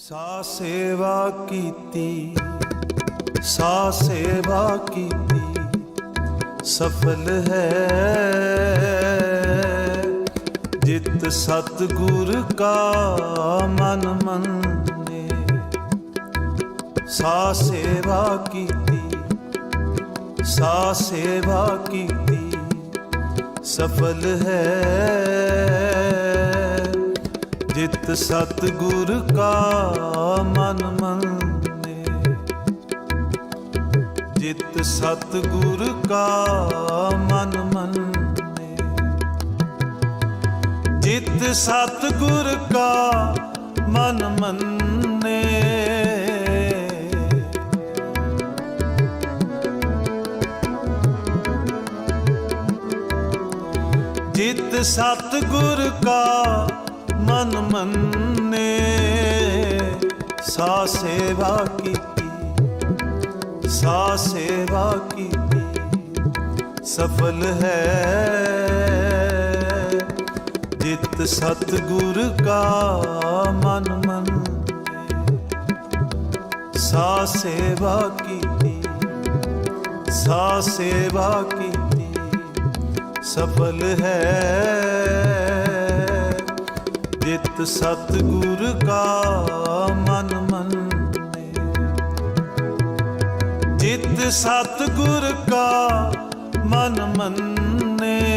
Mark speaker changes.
Speaker 1: ਸਾ ਸੇਵਾ ਕੀਤੀ, ਸਾ ਸੇਵਾ ਕੀਤੀ, ਸਫਲ ਹੈ। ਜਿਤ ਸਤਗੁਰ ਕਾ ਮਨ ਮੰਨੇ, ਸਾ ਸੇਵਾ ਕੀਤੀ, ਸਾ ਸੇਵਾ ਕੀਤੀ, ਸਫਲ ਹੈ। ਜਿਤ ਸਤਗੁਰ ਕਾ ਮਨ ਮੰਨੇ। ਜਿਤ ਸਤਗੁਰ ਕਾ ਮਨ ਮੰਨੇ। ਜਿਤ ਸਤਗੁਰ ਕਾ ਮਨ ਮੰਨੇ। ਜਿਤ ਸਤਗੁਰ ਕਾ ਮਨ ਮੰਨੇ, ਸਾ ਸੇਵਾ ਕੀਤੀ, ਸਾ ਸੇਵਾ ਕੀਤੀ, ਸਫਲ ਹੈ। ਜਿਤ ਸਤਗੁਰ ਕਾ ਮਨ ਮੰਨੇ, ਸਾ ਸੇਵਾ ਕੀਤੀ, ਸਾ ਸੇਵਾ ਕੀਤੀ, ਸਫਲ ਹੈ। ਜਿਤ ਸਤਗੁਰ ਕਾ ਮਨ ਮੰਨੇ। ਜਿਤ ਸਤਗੁਰ ਕਾ ਮਨ ਮੰਨੇ।